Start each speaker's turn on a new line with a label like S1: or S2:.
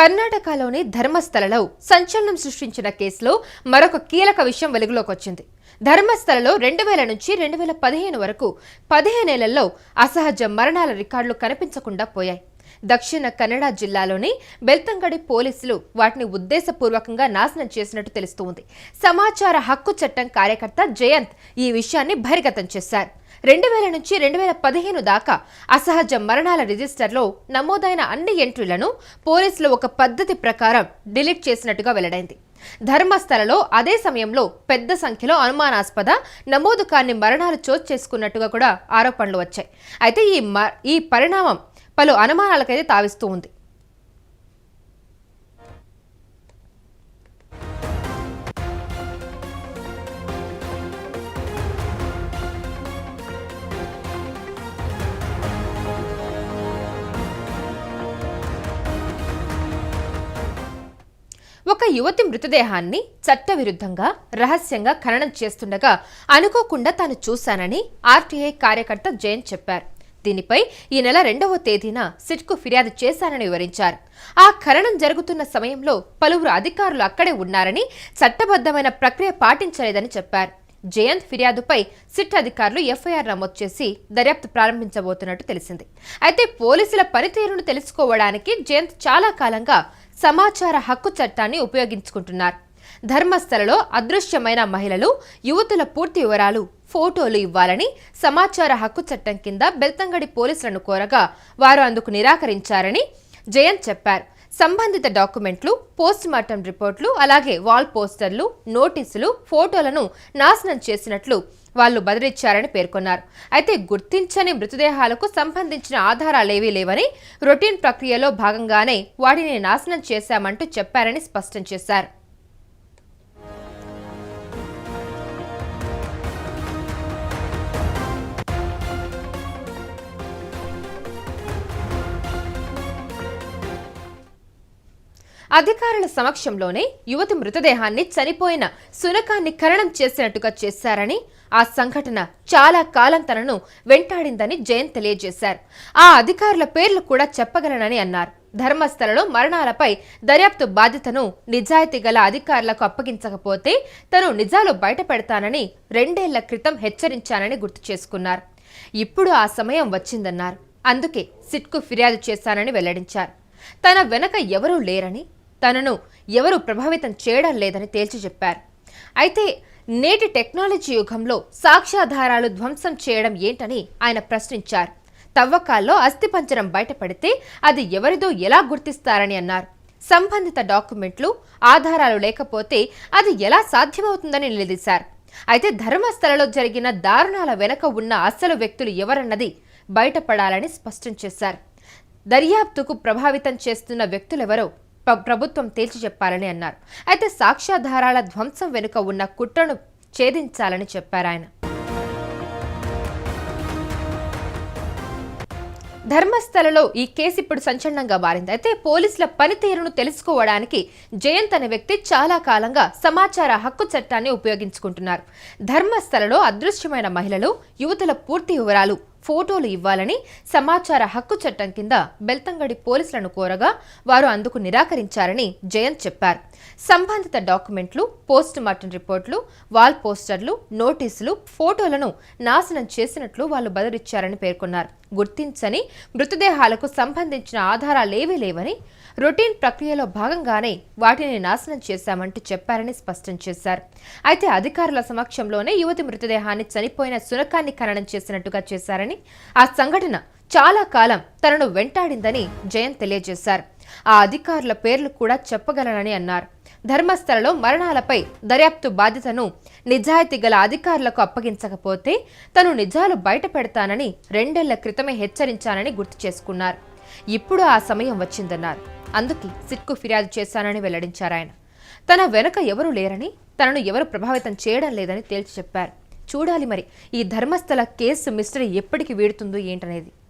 S1: కర్ణాటకలోని ధర్మస్థలలో సంచలనం సృష్టించిన కేసులో మరొక కీలక విషయం వెలుగులోకి వచ్చింది ధర్మస్థలలో రెండు వేల నుంచి రెండు వేల పదిహేను వరకు పదిహేనేళ్ళలో అసహజ మరణాల రికార్డులు కనిపించకుండా పోయాయి. దక్షిణ కన్నడ జిల్లాలోని బెల్తంగడి పోలీసులు వాటిని ఉద్దేశపూర్వకంగా నాశనం చేసినట్టు తెలుస్తోంది సమాచార హక్కు చట్టం కార్యకర్త జయంత్ ఈ విషయాన్ని బహిర్గతం చేశారు. రెండు వేల నుంచి రెండు వేల పదిహేను దాకా అసహజ మరణాల రిజిస్టర్లో నమోదైన అన్ని ఎంట్రీలను పోలీసులు ఒక పద్ధతి ప్రకారం డిలీట్ చేసినట్టుగా వెల్లడైంది. ధర్మస్థలలో అదే సమయంలో పెద్ద సంఖ్యలో అనుమానాస్పద నమోదు కాని మరణాలు చోటు చేసుకున్నట్టుగా కూడా ఆరోపణలు వచ్చాయి. అయితే ఈ మ- ఈ పరిణామం పలు అనుమానాలకైతే తావిస్తూ ఉంది. ఒక యువతి మృతదేహాన్ని చట్టవిరుద్ధంగా రహస్యంగా ఖననం చేస్తుండగా అనుకోకుండా తాను చూశానని ఆర్టీఐ కార్యకర్త జైన్ చెప్పారు. దీనిపై ఈ నెల రెండవ తేదీన సిట్కు ఫిర్యాదు చేశానని వివరించారు. ఆ ఖననం జరుగుతున్న సమయంలో పలువురు అధికారులు అక్కడే ఉన్నారని చట్టబద్ధమైన ప్రక్రియ పాటించలేదని చెప్పారు. జయంత్ ఫిర్యాదుపై సిట్ అధికారులు ఎఫ్ఐఆర్ నమోదు చేసి దర్యాప్తు ప్రారంభించబోతున్నట్టు తెలిసింది. అయితే పోలీసుల పనితీరును తెలుసుకోవడానికి జయంత్ చాలా కాలంగా సమాచార హక్కు చట్టాన్ని ఉపయోగించుకుంటున్నారు. ధర్మస్థలలో అదృశ్యమైన మహిళలు యువతుల పూర్తి వివరాలు ఫోటోలు ఇవ్వాలని సమాచార హక్కు చట్టం కింద బెల్తంగడి పోలీసులను కోరగా వారు అందుకు నిరాకరించారని జయంత్ చెప్పారు. సంబంధిత డాక్యుమెంట్లు పోస్ట్ మార్టం రిపోర్ట్లు అలాగే వాల్ పోస్టర్లు నోటీసులు ఫోటోలను నాశనం చేసినట్లు వాళ్ళు బదిలిచ్చారని పేర్కొన్నారు. అయితే గుర్తించని మృతదేహాలకు సంబంధించిన ఆధారాలేవీ లేవని రొటీన్ ప్రక్రియలో భాగంగానే వాటిని నాశనం చేశామంటూ చెప్పారని స్పష్టం చేశారు. అధికారుల సమక్షంలోనే యువతి మృతదేహాన్ని చనిపోయిన సునకాన్ని ఖననం చేసినట్టుగా చేశారని ఆ సంఘటన చాలా కాలం తనను వెంటాడిందని జయంత్ తెలియజేశారు. ఆ అధికారుల పేర్లు కూడా చెప్పగలనని అన్నారు. ధర్మస్థలలో మరణాలపై దర్యాప్తు బాధ్యతను నిజాయితీ గల అధికారులకు అప్పగించకపోతే తను నిజాలు బయటపెడతానని రెండేళ్ళ క్రితం హెచ్చరించానని గుర్తు చేసుకున్నారు. ఇప్పుడు ఆ సమయం వచ్చిందన్నారు. అందుకే సిట్కు ఫిర్యాదు చేశానని వెల్లడించారు. తన వెనక ఎవరూ లేరని తనను ఎవరు ప్రభావితం చేయడం లేదని తేల్చి చెప్పారు. అయితే నేటి టెక్నాలజీ యుగంలో సాక్ష్యాధారాలు ధ్వంసం చేయడం ఏంటని ఆయన ప్రశ్నించారు. తవ్వకాల్లో అస్థిపంజరం బయటపడితే అది ఎవరిదో ఎలా గుర్తిస్తారని అన్నారు. సంబంధిత డాక్యుమెంట్లు ఆధారాలు లేకపోతే అది ఎలా సాధ్యమవుతుందని నిలదీశారు. అయితే ధర్మస్థలలో జరిగిన దారుణాల వెనక ఉన్న అసలు వ్యక్తులు ఎవరన్నది బయటపడాలని స్పష్టం చేశారు. దర్యాప్తుకు ప్రభావితం చేస్తున్న వ్యక్తులెవరో ప్రభుత్వం తేల్చి చెప్పాలని అన్నారు. అయితే సాక్ష్యాధారాల ధ్వంసం వెనుక ఉన్న కుట్రను ఛేదించాలని చెప్పారు ఆయన. ధర్మస్థలలో ఈ కేసు ఇప్పుడు సంచలనంగా మారింది. అయితే పోలీసుల పనితీరును తెలుసుకోవడానికి జయంత్ అనే వ్యక్తి చాలా కాలంగా సమాచార హక్కు చట్టాన్ని ఉపయోగించుకుంటున్నారు. ధర్మస్థలలో అదృశ్యమైన మహిళలు యువతుల పూర్తి వివరాలు ఫోటోలు ఇవ్వాలని సమాచార హక్కు చట్టం కింద బెల్తంగడి పోలీసులను కోరగా వారు అందుకు నిరాకరించారని జయంత్ చెప్పారు. సంబంధిత డాక్యుమెంట్లు పోస్ట్ మార్టం రిపోర్ట్లు వాల్ పోస్టర్లు నోటీసులు ఫోటోలను నాశనం చేసినట్లు వాళ్ళు బదిలిచ్చారని పేర్కొన్నారు. గుర్తించని మృతదేహాలకు సంబంధించిన ఆధారాలేవీ లేవని రొటీన్ ప్రక్రియలో భాగంగానే వాటిని నాశనం చేశామంటూ చెప్పారని స్పష్టం చేశారు. అయితే అధికారుల సమక్షంలోనే యువతి మృతదేహాన్ని చనిపోయిన సునకాన్ని ఖననం చేసినట్టుగా చేశారని ఆ సంఘటన చాలా కాలం తనను వెంటాడిందని జయంత్ తెలియజేశారు. ఆ అధికారుల పేర్లు కూడా చెప్పగలనని అన్నారు. ధర్మస్థలలో మరణాలపై దర్యాప్తు బాధ్యతను నిజాయితీ గల అధికారులకు అప్పగించకపోతే తను నిజాలు బయట పెడతానని రెండేళ్ళ క్రితమే హెచ్చరించానని గుర్తు చేసుకున్నారు. ఇప్పుడు ఆ సమయం వచ్చిందన్నారు. అందుకే సిట్కు ఫిర్యాదు చేశానని వెల్లడించారు ఆయన. తన వెనుక ఎవరూ లేరని తనను ఎవరు ప్రభావితం చేయడం లేదని తేల్చి చెప్పారు. చూడాలి మరి ఈ ధర్మస్థల కేసు మిస్టరీ ఎప్పటికి వీడుతుందో ఏంటనేది.